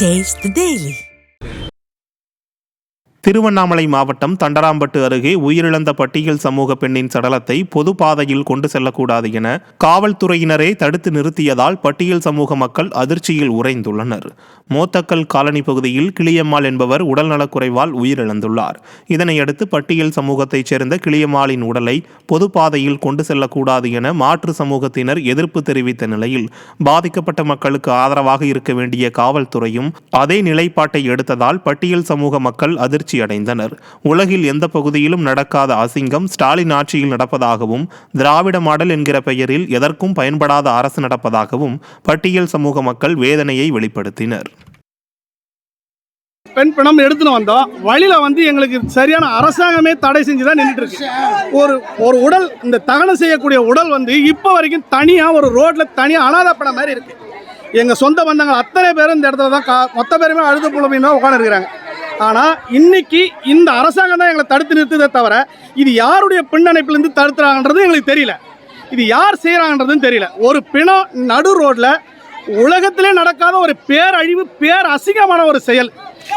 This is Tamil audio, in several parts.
Taste the Daily. திருவண்ணாமலை மாவட்டம் தண்டராம்பட்டு அருகே உயிரிழந்த பட்டியல் சமூக பெண்ணின் சடலத்தை பொது பாதையில் கொண்டு செல்லக்கூடாது என காவல்துறையினரே தடுத்து நிறுத்தியதால் பட்டியல் சமூக மக்கள் அதிர்ச்சியில் உறைந்துள்ளனர். மோத்தக்கல் காலனி பகுதியில் கிளியம்மாள் என்பவர் உடல்நலக்குறைவால் உயிரிழந்துள்ளார். இதனையடுத்து பட்டியல் சமூகத்தைச் சேர்ந்த கிளியம்மாளின் உடலை பொது பாதையில் கொண்டு செல்லக்கூடாது என மாற்று சமூகத்தினர் எதிர்ப்பு தெரிவித்த நிலையில் பாதிக்கப்பட்ட மக்களுக்கு ஆதரவாக இருக்க வேண்டிய காவல்துறையும் அதே நிலைப்பாட்டை எடுத்ததால் பட்டியல் சமூக மக்கள் அதிர்ச்சி அடைந்தனர் உலகில் எந்த பகுதியிலும் நடக்காத அசிங்கம் ஸ்டாலின் ஆட்சியில் நடப்பதாகவும் திராவிட மாடல் என்கிற பெயரில் எதற்கும் பயன்படாத அரசு நடப்பதாகவும் பட்டியல் சமூக மக்கள் வேதனையை வெளிப்படுத்தினர். பெண் பணம் எடுத்துன்னு வந்தோம் வழியில் வந்து எங்களுக்கு சரியான அரசாங்கமே தடை செஞ்சு தான் நின்றுட்டு இருக்கு ஒரு ஒரு உடல் இந்த தகனம் செய்யக்கூடிய உடல் வந்து இப்போ வரைக்கும் தனியாக ஒரு ரோட்ல தனியாக அனாதை படம் மாதிரி இருக்கு. எங்க சொந்த பந்தங்கள் அத்தனை பேரும் இந்த இடத்துல தான் கா- மொத்த பேருமே அழுது புலமையுமே உட்காந்துருக்கிறாங்க ஆனால் இன்னைக்கு இந்த அரசாங்கம் தான் எங்களை தடுத்து நிறுத்துதே தவிர இது யாருடைய பின்னணைப்பிலேருந்து தடுத்துறாங்கன்றது எங்களுக்கு தெரியல. இது யார் செய்கிறாங்கன்றதும் தெரியல. ஒரு பிணம் நடு ரோட்டில் உலகத்திலே நடக்காத ஒரு பேரழிவு பேர் அசிங்கமான ஒரு செயல்.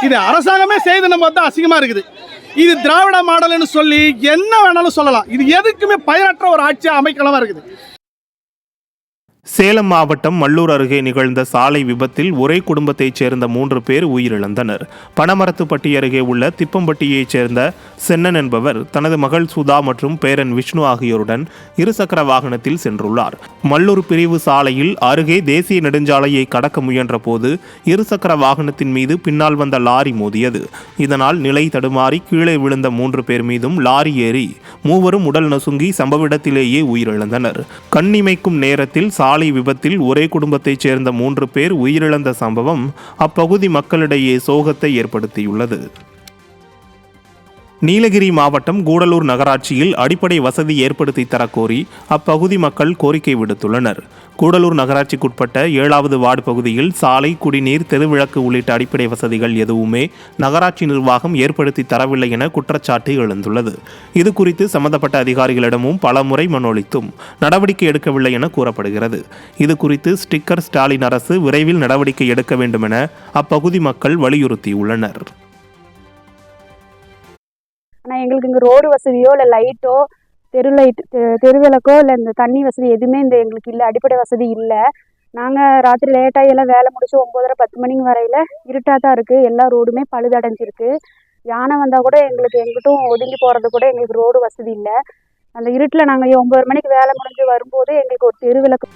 இது அரசாங்கமே செய்துன்னு பார்த்தா அசிங்கமாக இருக்குது. இது திராவிட மாடல்னு சொல்லி என்ன வேணாலும் சொல்லலாம். இது எதுக்குமே பயனற்ற ஒரு ஆட்சியாக அமைக்கலமாக இருக்குது. சேலம் மாவட்டம் மல்லூர் அருகே நிகழ்ந்த சாலை விபத்தில் ஒரே குடும்பத்தைச் சேர்ந்த மூன்று பேர் உயிரிழந்தனர். பனமரத்துப்பட்டி அருகே உள்ள திப்பம்பட்டியைச் சேர்ந்த சென்னன் என்பவர் தனது மகள் சுதா மற்றும் பேரன் விஷ்ணு ஆகியோருடன் இருசக்கர வாகனத்தில் சென்றுள்ளார். மல்லூர் பிரிவு சாலையில் அருகே தேசிய நெடுஞ்சாலையை கடக்க முயன்ற போது இருசக்கர வாகனத்தின் மீது பின்னால் வந்த லாரி மோதியது. இதனால் நிலை தடுமாறி கீழே விழுந்த மூன்று பேர் மீதும் லாரி ஏறி மூவரும் உடல் நசுங்கி சம்பவ இடத்திலேயே உயிரிழந்தனர். கண்ணிமைக்கும் நேரத்தில் சாலை விபத்தில் ஒரே குடும்பத்தைச் சேர்ந்த மூன்று பேர் உயிரிழந்த சம்பவம் அப்பகுதி மக்களிடையே சோகத்தை ஏற்படுத்தியுள்ளது. நீலகிரி மாவட்டம் கூடலூர் நகராட்சியில் அடிப்படை வசதி ஏற்படுத்தி தரக்கோரி அப்பகுதி மக்கள் கோரிக்கை விடுத்துள்ளனர். கூடலூர் நகராட்சிக்குட்பட்ட ஏழாவது வார்டு பகுதியில் சாலை குடிநீர் தெருவிளக்கு உள்ளிட்ட அடிப்படை வசதிகள் எதுவுமே நகராட்சி நிர்வாகம் ஏற்படுத்தி தரவில்லை என குற்றச்சாட்டு எழுந்துள்ளது. இது குறித்து சம்பந்தப்பட்ட அதிகாரிகளிடமும் பலமுறை மனோளித்தும் நடவடிக்கை எடுக்கவில்லை என கூறப்படுகிறது. இது குறித்து ஸ்டிக்கர் ஸ்டாலின் அரசு விரைவில் நடவடிக்கை எடுக்க வேண்டும் என அப்பகுதி மக்கள் வலியுறுத்தியுள்ளனர். ஆனால் எங்களுக்கு இங்கே ரோடு வசதியோ இல்லை லைட்டோ தெரு லைட் தெருவிளக்கோ இல்லை இந்த தண்ணி வசதி எதுவுமே இந்த எங்களுக்கு இல்லை. அடிப்படை வசதி இல்லை. நாங்கள் ராத்திரி லேட்டாகி எல்லாம் வேலை முடிச்சு ஒம்போதரை பத்து மணிக்கு வரையில் இருட்டாக தான் இருக்குது எல்லா ரோடுமே பழுதடைஞ்சிருக்கு. யானை வந்தால் கூட எங்களுக்கு எங்கிட்டும் ஒதுங்கி போகிறது கூட எங்களுக்கு ரோடு வசதி இல்லை. அந்த இருட்டில் நாங்கள் ஒம்பது மணிக்கு வேலை முடிஞ்சு வரும்போது எங்களுக்கு ஒரு தெருவிளக்கு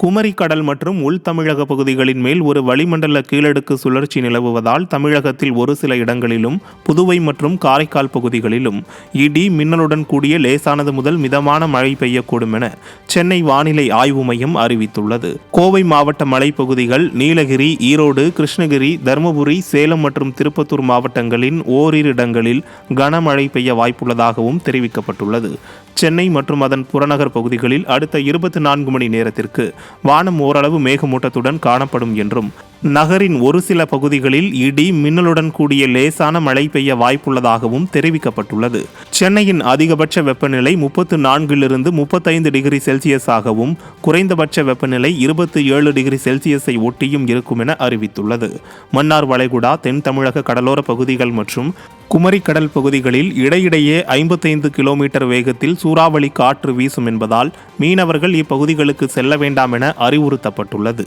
குமரி கடல் மற்றும் உள் தமிழக பகுதிகளின் மேல் ஒரு வளிமண்டல கீழடுக்கு சுழற்சி நிலவுவதால் தமிழகத்தில் ஒரு சில இடங்களிலும் புதுவை மற்றும் காரைக்கால் பகுதிகளிலும் இடி மின்னலுடன் கூடிய லேசானது முதல் மிதமான மழை பெய்யக்கூடும் என சென்னை வானிலை ஆய்வு மையம் அறிவித்துள்ளது. கோவை மாவட்ட மலைப்பகுதிகள் நீலகிரி ஈரோடு கிருஷ்ணகிரி தருமபுரி சேலம் மற்றும் திருப்பத்தூர் மாவட்டங்களின் ஓரிரு இடங்களில் கனமழை பெய்ய வாய்ப்புள்ளதாகவும் தெரிவிக்கப்பட்டுள்ளது. சென்னை மற்றும் அதன் புறநகர் பகுதிகளில் அடுத்த இருபத்தி நான்கு மணி நேரத்திற்கு வானம் ஓரளவு மேகமூட்டத்துடன் காணப்படும் என்றும் நகரின் ஒரு சில பகுதிகளில் இடி மின்னலுடன் கூடிய லேசான மழை பெய்ய வாய்ப்புள்ளதாகவும் தெரிவிக்கப்பட்டுள்ளது. சென்னையின் அதிகபட்ச வெப்பநிலை முப்பத்து நான்கிலிருந்து முப்பத்தைந்து டிகிரி செல்சியஸாகவும் குறைந்தபட்ச வெப்பநிலை இருபத்தி ஏழு டிகிரி செல்சியஸை ஒட்டியும் இருக்கும் என அறிவித்துள்ளது. மன்னார் வளைகுடா தென் தமிழக கடலோர பகுதிகள் மற்றும் குமரிக்கடல் பகுதிகளில் இடையிடையே ஐம்பத்தைந்து கிலோமீட்டர் வேகத்தில் சூறாவளி காற்று வீசும் என்பதால் மீனவர்கள் இப்பகுதிகளுக்கு செல்ல வேண்டாம் என அறிவுறுத்தப்பட்டுள்ளது.